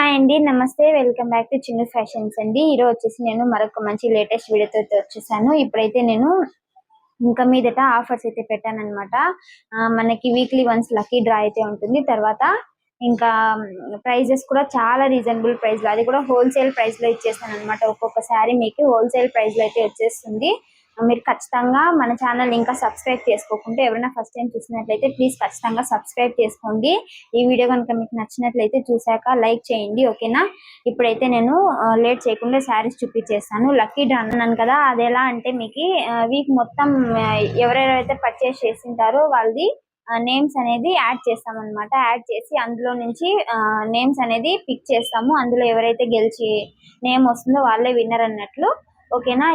Hi అండి నమస్తే. Welcome back to Chinna fashions అండి. ఈరోజు వచ్చేసి నేను మరొక మంచి లేటెస్ట్ వీడియోతో వచ్చేసాను. ఇప్పుడైతే నేను ఇంకా మీదట ఆఫర్స్ అయితే పెట్టాను అనమాట మనకి వీక్లీ వన్స్ లక్కీ డ్రా అయితే ఉంటుంది. తర్వాత ఇంకా ప్రైజెస్ కూడా చాలా రీజనబుల్ ప్రైస్లో అది కూడా హోల్సేల్ ప్రైస్లో ఇచ్చేస్తాను అనమాట ఒక్కొక్క శారీ మీకు హోల్సేల్ ప్రైస్లో అయితే వచ్చేస్తుంది. మీరు ఖచ్చితంగా మన ఛానల్ ఇంకా సబ్స్క్రైబ్ చేసుకోకుంటే ఎవరైనా ఫస్ట్ టైం చూసినట్లయితే ప్లీజ్ ఖచ్చితంగా సబ్స్క్రైబ్ చేసుకోండి. ఈ వీడియో కనుక మీకు నచ్చినట్లయితే చూసాక లైక్ చేయండి ఓకేనా? ఇప్పుడైతే నేను లేట్ చేయకుండా శారీస్ చూపించేస్తాను. లక్కీ డ్రా అన్నాను కదా అది ఎలా అంటే మీకు వీక్ మొత్తం ఎవరెవరైతే పర్చేస్ చేసింటారో వాళ్ళది నేమ్స్ అనేది యాడ్ చేస్తామన్నమాట. యాడ్ చేసి అందులో నుంచి నేమ్స్ అనేది పిక్ చేస్తాము. అందులో ఎవరైతే గెలిచి నేమ్ వస్తుందో వాళ్ళే విన్నర్ అన్నట్లు. ఓకేనా?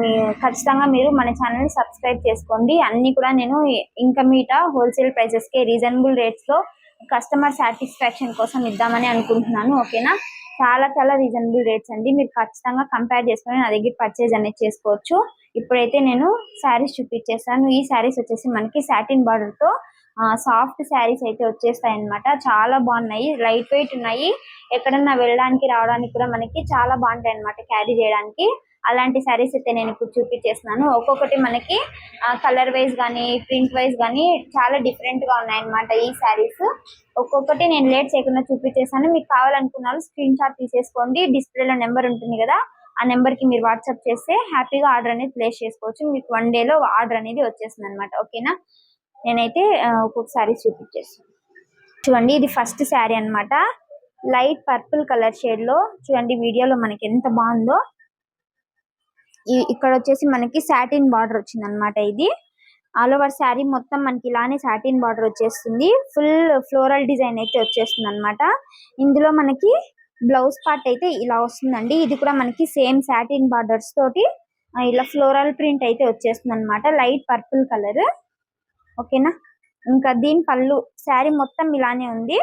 మీ- ఖచ్చితంగా మీరు మన ఛానల్ని సబ్స్క్రైబ్ చేసుకోండి. అన్ని కూడా నేను ఇంకా మీట హోల్సేల్ ప్రైజెస్కే రీజనబుల్ రేట్స్లో కస్టమర్ సాటిస్ఫాక్షన్ కోసం ఇద్దామని అనుకుంటున్నాను. ఓకేనా? చాలా చాలా రీజనబుల్ రేట్స్ అండి. మీరు ఖచ్చితంగా కంపేర్ చేసుకొని నా దగ్గర పర్చేజ్ అనేది చేసుకోవచ్చు. ఇప్పుడైతే నేను శారీస్ చూపించేస్తాను ఈ శారీస్ వచ్చేసి మనకి సాటిన్ బార్డర్తో సాఫ్ట్ శారీస్ అయితే వచ్చేస్తాయి అనమాట చాలా బాగున్నాయి. లైట్ వెయిట్ ఉన్నాయి. ఎక్కడన్నా వెళ్ళడానికి రావడానికి కూడా మనకి చాలా బాగుంటాయి అన్నమాట క్యారీ చేయడానికి. అలాంటి శారీస్ అయితే నేను ఇప్పుడు చూపించేస్తున్నాను. ఒక్కొక్కటి మనకి కలర్ వైజ్ కానీ ప్రింట్ వైజ్ కానీ చాలా డిఫరెంట్గా ఉన్నాయన్నమాట ఉన్నాయి అన్నమాట ఈ శారీస్ ఒక్కొక్కటి నేను లేట్ చేయకుండా చూపించేసాను మీకు కావాలనుకున్న వాళ్ళు స్క్రీన్ షాట్ తీసేసుకోండి డిస్ప్లేలో నెంబర్ ఉంటుంది కదా ఆ నెంబర్కి మీరు వాట్సాప్ చేస్తే హ్యాపీగా ఆర్డర్ అనేది ప్లేస్ చేసుకోవచ్చు. మీకు వన్ డేలో ఆర్డర్ అనేది వచ్చేస్తుంది అనమాట ఓకేనా నేనైతే ఒక్కొక్క శారీ చూపించేస్తాను. చూడండి ఇది ఫస్ట్ శారీ అన్నమాట. లైట్ పర్పుల్ కలర్ షేడ్లో చూడండి వీడియోలో మనకి ఎంత బాగుందో. ఇక్కడ వచ్చేసి మనకి సాటిన్ బార్డర్ వచ్చింది అనమాట ఇది. ఆల్ ఓవర్ శారీ మొత్తం మనకి ఇలానే సాటిన్ బార్డర్ వచ్చేస్తుంది. ఫుల్ ఫ్లోరల్ డిజైన్ అయితే వచ్చేస్తుంది అనమాట ఇందులో మనకి బ్లౌజ్ పార్ట్ అయితే ఇలా వస్తుందండి. ఇది కూడా మనకి సేమ్ సాటిన్ బార్డర్స్ తోటి ఇలా ఫ్లోరల్ ప్రింట్ అయితే వచ్చేస్తుంది అనమాట లైట్ పర్పుల్ కలర్ ఓకేనా ఇంకా దీని పళ్ళు శారీ మొత్తం ఇలానే ఉంది.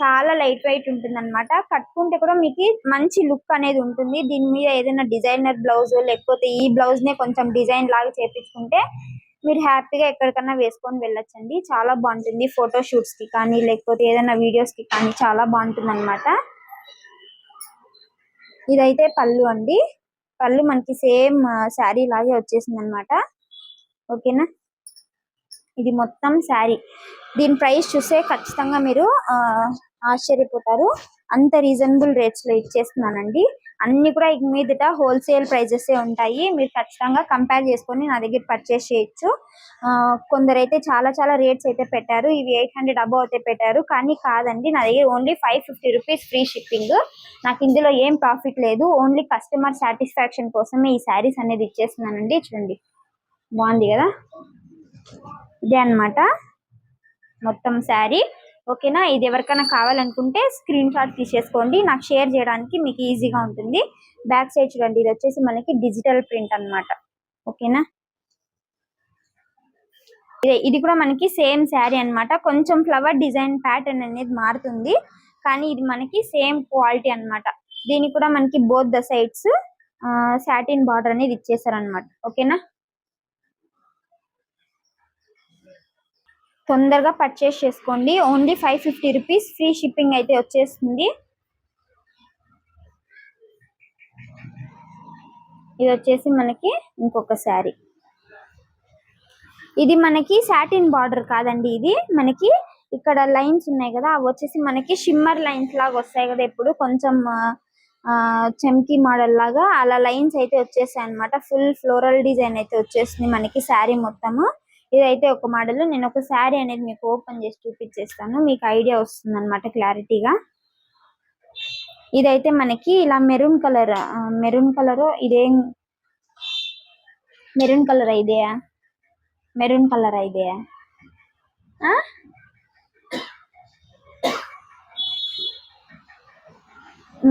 చాలా లైట్ వెయిట్ ఉంటుంది అనమాట కట్టుకుంటే కూడా మీకు మంచి లుక్ అనేది ఉంటుంది. దీని మీద ఏదైనా డిజైనర్ బ్లౌజ్ లేకపోతే ఈ బ్లౌజ్ నే కొంచెం డిజైన్ లాగా చేపించుకుంటే మీరు హ్యాపీగా ఎక్కడికన్నా వేసుకొని వెళ్ళొచ్చండి. చాలా బాగుంటుంది ఫోటో షూట్స్కి కానీ లేకపోతే ఏదైనా వీడియోస్కి కానీ చాలా బాగుంటుంది అనమాట ఇదైతే పళ్ళు అండి. పళ్ళు మనకి సేమ్ శారీ లాగే వచ్చేసింది అనమాట ఓకేనా? ఇది మొత్తం శారీ. దీని ప్రైస్ చూస్తే ఖచ్చితంగా మీరు ఆశ్చర్యపోతారు. అంత రీజనబుల్ రేట్స్లో ఇచ్చేస్తున్నానండి. అన్ని కూడా ఇక మీదట హోల్సేల్ ప్రైజెస్ ఉంటాయి. మీరు ఖచ్చితంగా కంపేర్ చేసుకొని నా దగ్గర పర్చేస్ చేయొచ్చు. కొందరైతే చాలా చాలా రేట్స్ అయితే పెట్టారు. ఇవి ఎయిట్ హండ్రెడ్ అబవ్ అయితే పెట్టారు. కానీ కాదండి నా దగ్గర only five fifty rupees free shipping నాకు ఇందులో ఏం ప్రాఫిట్ లేదు. ఓన్లీ కస్టమర్ సాటిస్ఫాక్షన్ కోసమే ఈ శారీస్ అనేది ఇచ్చేస్తున్నానండి. చూడండి. బాగుంది కదా? ఇదే అన్నమాట. మొత్తం శారీ ఓకేనా? ఇది ఎవరికైనా కావాలనుకుంటే స్క్రీన్ షాట్ తీసేసుకోండి. నాకు షేర్ చేయడానికి మీకు ఈజీగా ఉంటుంది. బ్యాక్ సైడ్ చూడండి. ఇది వచ్చేసి మనకి డిజిటల్ ప్రింట్ అన్నమాట. ఓకేనా? ఇదే ఇది కూడా మనకి సేమ్ శారీ అన్నమాట. కొంచెం ఫ్లవర్ డిజైన్ ప్యాటర్న్ అనేది మారుతుంది. కానీ ఇది మనకి సేమ్ క్వాలిటీ అన్నమాట. దీనికి కూడా మనకి both the sides satin border అనేది ఇచ్చేసారు అనమాట ఓకేనా? తొందరగా పర్చేస్ చేసుకోండి. Only five fifty rupees free shipping అయితే వచ్చేస్తుంది. ఇది వచ్చేసి మనకి ఇంకొక శారీ. ఇది మనకి సాటిన్ బార్డర్ కాదండి ఇది. మనకి ఇక్కడ లైన్స్ ఉన్నాయి కదా అవి వచ్చేసి మనకి షిమ్మర్ లైన్స్ లాగా వస్తాయి కదా ఇప్పుడు. కొంచెం ఆ, చమ్కీ మోడల్ లాగా. అలా లైన్స్ అయితే వచ్చేసాయి అన్నమాట ఫుల్ ఫ్లోరల్ డిజైన్ అయితే వచ్చేసింది మనకి శారీ మొత్తము. ఇదైతే ఒక మోడల్. నేను ఒక శారీ అనేది మీకు ఓపెన్ చేసి చూపించేస్తాను మీకు ఐడియా వస్తుంది అనమాట క్లారిటీగా. ఇదైతే మనకి ఇలా మెరూన్ కలర్ మెరూన్ కలర్ ఇదేం మెరూన్ కలర్ ఇదే? మెరూన్ కలర్ ఇదే?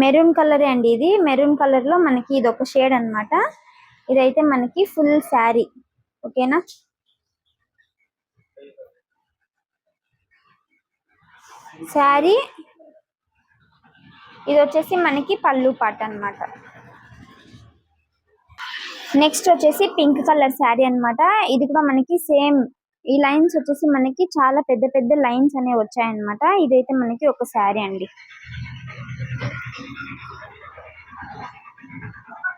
మెరూన్ కలరే అండి ఇది. మెరూన్ కలర్లో మనకి ఇది ఒక షేడ్ అన్నమాట. ఇదైతే మనకి ఫుల్ శారీ. ఓకేనా? శారీ. ఇది వచ్చేసి మనకి పళ్ళు పాట అన్నమాట. నెక్స్ట్ వచ్చేసి పింక్ కలర్ శారీ అన్నమాట. ఇది కూడా మనకి సేమ్ ఈ లైన్స్ వచ్చేసి మనకి చాలా పెద్ద పెద్ద లైన్స్ అనేవి వచ్చాయన్నమాట. ఇదైతే మనకి ఒక శారీ అండి.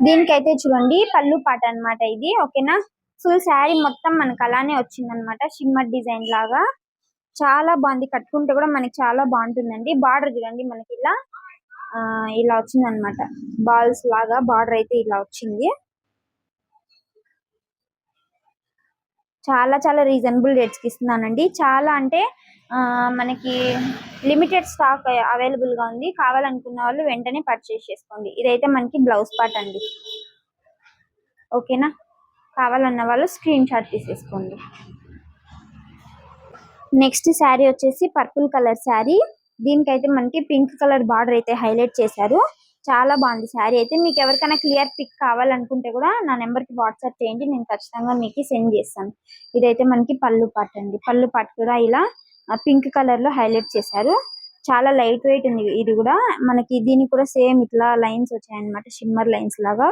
దీనికైతే చూడండి పళ్ళు పాట అన్నమాట ఇది. ఓకేనా? ఫుల్ శారీ మొత్తం మనకి అలానే వచ్చిందనమాట షిమ్మర్ డిజైన్ లాగా. చాలా బాగుంది. కట్టుకుంటే కూడా మనకి చాలా బాగుంటుందండి. బార్డర్ చూడండి మనకి ఇలా ఇలా వచ్చింది అనమాట బాల్స్ లాగా బార్డర్ అయితే ఇలా వచ్చింది. చాలా చాలా రీజనబుల్ రేట్స్కి ఇస్తున్నానండి. చాలా అంటే మనకి లిమిటెడ్ స్టాక్ అవైలబుల్గా ఉంది. కావాలనుకున్న వాళ్ళు వెంటనే పర్చేస్ చేసుకోండి. ఇదైతే మనకి బ్లౌజ్ పార్ట్ అండి. ఓకేనా? కావాలన్న వాళ్ళు స్క్రీన్ షాట్ తీసేసుకోండి. నెక్స్ట్ శారీ వచ్చేసి పర్పుల్ కలర్ శారీ. దీనికైతే మనకి పింక్ కలర్ బార్డర్ అయితే హైలైట్ చేశారు. చాలా బాగుంది శారీ అయితే. మీకు ఎవరికైనా క్లియర్ పిక్ కావాలనుకుంటే కూడా నా నెంబర్కి వాట్సాప్ చేయండి. నేను ఖచ్చితంగా మీకు సెండ్ చేస్తాను. ఇదైతే మనకి పళ్ళు పాట అండి. పళ్ళు పాట కూడా ఇలా పింక్ కలర్లో హైలైట్ చేశారు. చాలా లైట్ వెయిట్ ఉంది ఇది కూడా. మనకి దీనికి కూడా సేమ్ ఇట్లా లైన్స్ వచ్చాయన్నమాట. షిమ్మర్ లైన్స్ లాగా.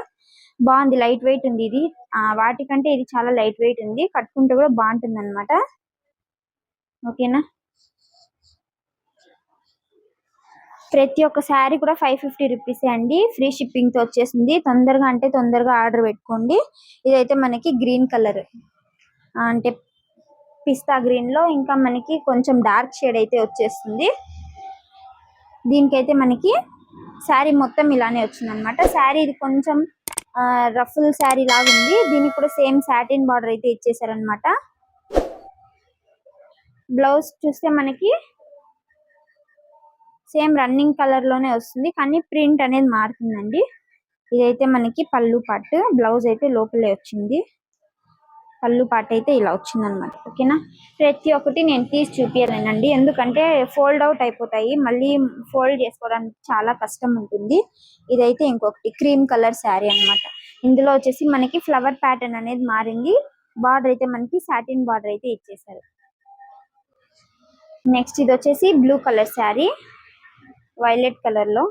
బాగుంది లైట్ వెయిట్ ఉంది ఇది. ఆ వాటికంటే ఇది చాలా లైట్ వెయిట్ ఉంది. కట్టుకుంటే కూడా బాగుంటుంది అనమాట ఓకేనా? ప్రతి ఒక్క శారీ కూడా ఫైవ్ ఫిఫ్టీ రూపీస్ అండి. ఫ్రీ షిప్పింగ్తో వచ్చేసింది. తొందరగా అంటే తొందరగా ఆర్డర్ పెట్టుకోండి. ఇదైతే మనకి గ్రీన్ కలర్. అంటే పిస్తా గ్రీన్లో ఇంకా మనకి కొంచెం డార్క్ షేడ్ అయితే వచ్చేస్తుంది. దీనికైతే మనకి శారీ మొత్తం ఇలానే వచ్చింది అనమాట శారీ ఇది కొంచెం రఫుల్ శారీ లాగా ఉంది దీనికి కూడా సేమ్ సాటిన్ బార్డర్ అయితే ఇచ్చేసారనమాట. బ్లౌజ్ చూస్తే మనకి సేమ్ రన్నింగ్ కలర్లోనే వస్తుంది. కానీ ప్రింట్ అనేది మారుతుందండి. ఇదైతే మనకి పళ్ళు పాటు బ్లౌజ్ అయితే లోపలే వచ్చింది. పళ్ళు పాట అయితే ఇలా వచ్చిందనమాట. ఓకేనా? ప్రతి ఒక్కటి నేను తీసి చూపించలేనండి ఎందుకంటే ఫోల్డ్ అవుట్ అయిపోతాయి. మళ్ళీ ఫోల్డ్ చేసుకోవడానికి చాలా కష్టం ఉంటుంది. ఇదైతే ఇంకొకటి క్రీమ్ కలర్ శారీ అన్నమాట ఇందులో వచ్చేసి మనకి ఫ్లవర్ ప్యాటర్న్ అనేది మారింది. బార్డర్ అయితే మనకి సాటిన్ బార్డర్ అయితే ఇచ్చేసారు. నెక్స్ట్ ఇది వచ్చేసి బ్లూ కలర్ శారీ. వైలెట్ కలర్లో.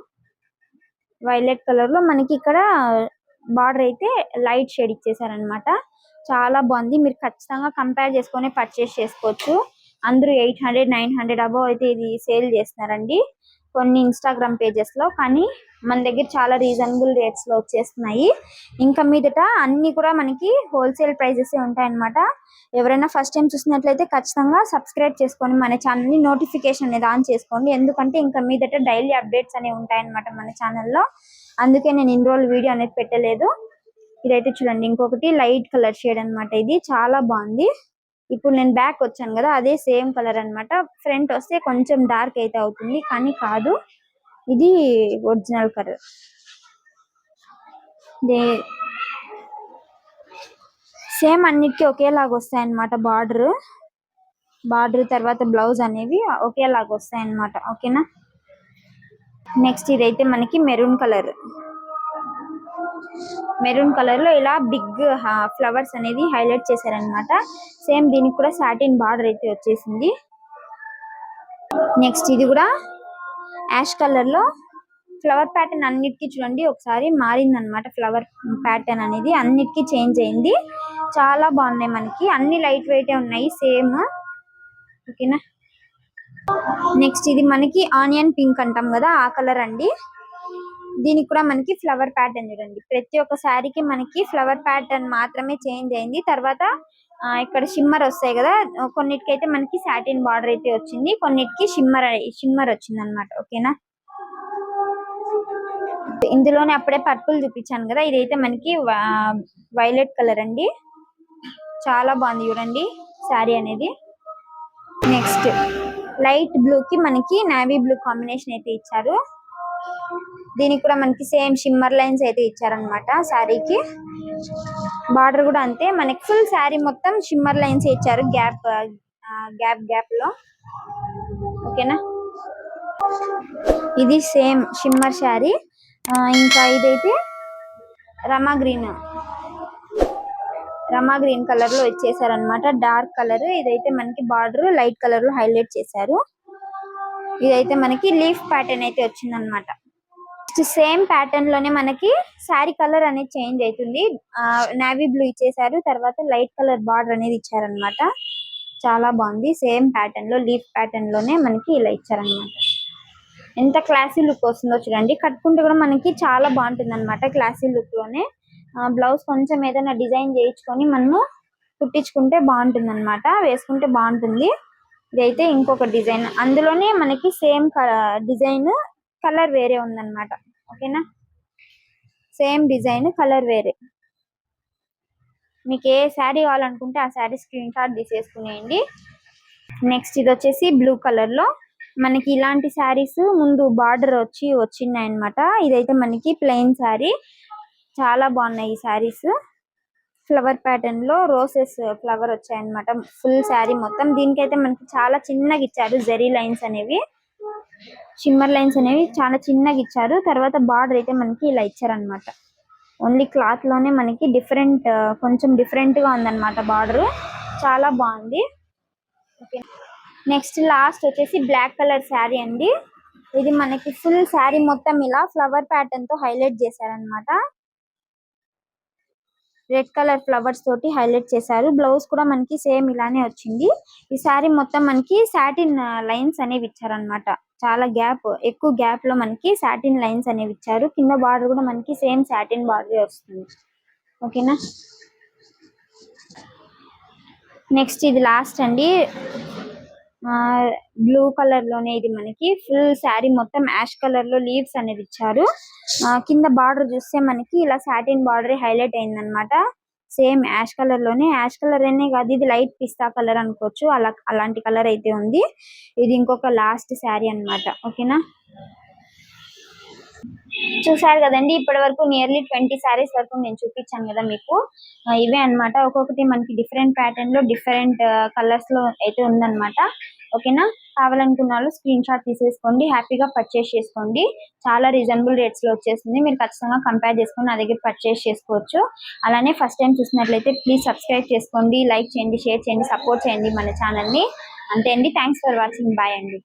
వైలెట్ కలర్లో మనకి ఇక్కడ బార్డర్ అయితే లైట్ షేడ్ ఇచ్చేసారనమాట చాలా బాగుంది. మీరు ఖచ్చితంగా కంపేర్ చేసుకొని పర్చేస్ చేసుకోవచ్చు. అందరూ eight hundred nine hundred above అయితే ఇది సేల్ చేస్తున్నారండి. కొన్ని ఇన్స్టాగ్రామ్ పేజెస్లో కానీ మన దగ్గర చాలా రీజనబుల్ రేట్స్లో వచ్చేస్తున్నాయి. ఇంకా మీదట అన్ని కూడా మనకి హోల్సేల్ ప్రైజెస్ ఉంటాయన్నమాట. ఎవరైనా ఫస్ట్ టైం చూసినట్లయితే ఖచ్చితంగా సబ్స్క్రైబ్ చేసుకొని మన ఛానల్ని నోటిఫికేషన్ అనేది ఆన్ చేసుకోండి. ఎందుకంటే ఇంకా మీదట డైలీ అప్డేట్స్ అనేవి ఉంటాయన్నమాట మన ఛానల్లో అందుకే నేను ఇన్ని రోజులు వీడియో అనేది పెట్టలేదు. ఇదైతే చూడండి ఇంకొకటి లైట్ కలర్ షేడ్ అన్నమాట ఇది. చాలా బాగుంది. ఇప్పుడు నేను బ్యాక్ వచ్చాను కదా అదే సేమ్ కలర్ అన్నమాట. ఫ్రంట్ వస్తే కొంచెం డార్క్ అయితే అవుతుంది కానీ కాదు. ఇది ఒరిజినల్ కలర్ సేమ్ అన్నిటికీ ఒకేలాగా వస్తాయి అన్నమాట బార్డర్ బార్డర్ తర్వాత బ్లౌజ్ అనేవి ఒకేలాగా వస్తాయి అన్నమాట ఓకేనా నెక్స్ట్ ఇదైతే మనకి మెరూన్ కలర్ మెరూన్ కలర్లో ఇలా బిగ్ ఫ్లవర్స్ అనేది హైలైట్ చేశారనమాట సేమ్ దీనికి కూడా సాటిన్ బార్డర్ అయితే వచ్చేసింది. నెక్స్ట్ ఇది కూడా యాష్ కలర్లో. ఫ్లవర్ ప్యాటర్న్ అన్నిటికీ చూడండి ఒకసారి మారింది అనమాట ఫ్లవర్ ప్యాటర్న్ అనేది. అన్నిటికీ చేంజ్ అయింది. చాలా బాగున్నాయి మనకి. అన్ని లైట్ వెయిట్ ఉన్నాయి సేమ్. ఓకేనా? నెక్స్ట్ ఇది మనకి ఆనియన్ పింక్ అంటాం కదా ఆ కలర్ అండి. దీనికి కూడా మనకి ఫ్లవర్ ప్యాటర్న్ చూడండి. ప్రతి ఒక్క శారీకి మనకి ఫ్లవర్ ప్యాటర్న్ మాత్రమే చేంజ్ అయింది. తర్వాత ఇక్కడ షిమ్మర్ వస్తాయి కదా కొన్నిటికైతే మనకి సాటిన్ బార్డర్ అయితే వచ్చింది. కొన్నిటికి షిమ్మర్ షిమ్మర్ వచ్చింది అనమాట ఓకేనా ఇందులోనే అప్పుడే పర్పుల్ చూపించాను కదా ఇదైతే మనకి వైలెట్ కలర్ అండి. చాలా బాగుంది చూడండి శారీ అనేది. నెక్స్ట్ లైట్ బ్లూ కి మనకి నావీ బ్లూ కాంబినేషన్ అయితే ఇచ్చారు. దీనికి కూడా మనకి సేమ్ షిమ్మర్ లైన్స్ అయితే ఇచ్చారనమాట శారీకి బార్డర్ కూడా అంతే. మనకి ఫుల్ శారీ మొత్తం షిమ్మర్ లైన్స్ ఇచ్చారు గ్యాప్ గ్యాప్ గ్యాప్లో. ఓకేనా ఇది సేమ్ షిమ్మర్ శారీ ఇంకా ఇదైతే రమా గ్రీన్. రమా గ్రీన్ కలర్లో ఇచ్చేసారనమాట డార్క్ కలర్ ఇదైతే మనకి బార్డర్ లైట్ కలర్లో హైలైట్ చేశారు. ఇదైతే మనకి లీఫ్ ప్యాటర్న్ అయితే వచ్చిందనమాట నెక్స్ట్ సేమ్ ప్యాటర్న్లోనే మనకి శారీ కలర్ అనేది చేంజ్ అవుతుంది. నావీ బ్లూ ఇచ్చేసారు తర్వాత లైట్ కలర్ బార్డర్ అనేది ఇచ్చారనమాట చాలా బాగుంది. సేమ్ ప్యాటర్న్లో లీఫ్ ప్యాటర్న్లోనే మనకి ఇలా ఇచ్చారన్నమాట. ఎంత క్లాసీ లుక్ వస్తుందో చూడండి. కట్టుకుంటే కూడా మనకి చాలా బాగుంటుంది అనమాట క్లాసీ లుక్లోనే బ్లౌజ్ కొంచెం ఏదైనా డిజైన్ చేయించుకొని మనము కుట్టించుకుంటే బాగుంటుంది అనమాట వేసుకుంటే బాగుంటుంది. ఇదైతే ఇంకొక డిజైన్ అందులోనే మనకి సేమ్ డిజైన్ కలర్ వేరే ఉందన్నమాట. ఓకేనా? సేమ్ డిజైన్ కలర్ వేరే. మీకు ఏ శారీ కావాలనుకుంటే ఆ శారీ స్క్రీన్ షాట్ తీసేసుకునేయండి. నెక్స్ట్ ఇది వచ్చేసి బ్లూ కలర్లో మనకి ఇలాంటి శారీస్ ముందు బార్డర్ వచ్చి వచ్చినాయి అనమాట ఇదైతే మనకి ప్లెయిన్ శారీ. చాలా బాగున్నాయి ఈ శారీస్. ఫ్లవర్ ప్యాటర్న్లో రోసెస్ ఫ్లవర్ వచ్చాయన్నమాట. ఫుల్ శారీ మొత్తం. దీనికైతే మనకి చాలా చిన్నగా ఇచ్చారు జెరీ లైన్స్ అనేవి. షిమ్మర్ లైన్స్ అనేవి చాలా చిన్నగా ఇచ్చారు. తర్వాత బార్డర్ అయితే మనకి ఇలా ఇచ్చారనమాట ఓన్లీ క్లాత్లోనే మనకి డిఫరెంట్ కొంచెం డిఫరెంట్గా ఉందన్నమాట బార్డర్ చాలా బాగుంది. ఓకే నెక్స్ట్ లాస్ట్ వచ్చేసి బ్లాక్ కలర్ శారీ అండి. ఇది మనకి ఫుల్ శారీ మొత్తం ఇలా ఫ్లవర్ ప్యాటర్న్తో హైలైట్ చేశారనమాట రెడ్ కలర్ ఫ్లవర్స్ తోటి హైలైట్ చేశారు. బ్లౌజ్ కూడా మనకి సేమ్ ఇలానే వచ్చింది. ఈ సారీ మొత్తం మనకి సాటిన్ లైన్స్ అనేవి ఇచ్చారనమాట చాలా గ్యాప్ ఎక్కువ గ్యాప్లో మనకి సాటిన్ లైన్స్ అనేవి ఇచ్చారు. కింద బార్డర్ కూడా మనకి సేమ్ సాటిన్ బార్డర్ వస్తుంది. ఓకేనా? నెక్స్ట్ ఇది లాస్ట్ అండి. బ్లూ కలర్లోనే ఇది మనకి. ఫుల్ శారీ మొత్తం యాష్ కలర్లో లీవ్స్ అనేది ఇచ్చారు. ఆ, కింద బార్డర్ చూస్తే మనకి ఇలా సాటిన్ బార్డర్ హైలైట్ అయింది అనమాట సేమ్ యాష్ కలర్లోనే. యాష్ కలర్ అనే కాదు ఇది లైట్ పిస్తా కలర్ అనుకోవచ్చు. అలా అలాంటి కలర్ అయితే ఉంది. ఇది ఇంకొక లాస్ట్ శారీ అన్నమాట. ఓకేనా చూసారు కదండి ఇప్పటి వరకు నియర్లీ ట్వంటీ సారీస్ వరకు నేను చూపించాను కదా మీకు. ఇవే అన్నమాట. ఒక్కొక్కటి మనకి డిఫరెంట్ ప్యాటర్న్లో డిఫరెంట్ కలర్స్లో అయితే ఉందన్నమాట. ఓకేనా? కావాలనుకున్న వాళ్ళు స్క్రీన్ షాట్ తీసేసుకోండి హ్యాపీగా పర్చేస్ చేసుకోండి. చాలా రీజనబుల్ రేట్స్లో వచ్చేసింది మీరు ఖచ్చితంగా కంపేర్ చేసుకొని నా దగ్గర పర్చేస్ చేసుకోవచ్చు. అలానే ఫస్ట్ టైం చూసినట్లయితే ప్లీజ్ సబ్స్క్రైబ్ చేసుకోండి లైక్ చేయండి షేర్ చేయండి సపోర్ట్ చేయండి మన ఛానల్ని అంతే అండి. థ్యాంక్స్ ఫర్ వాచింగ్ బాయ్ అండి.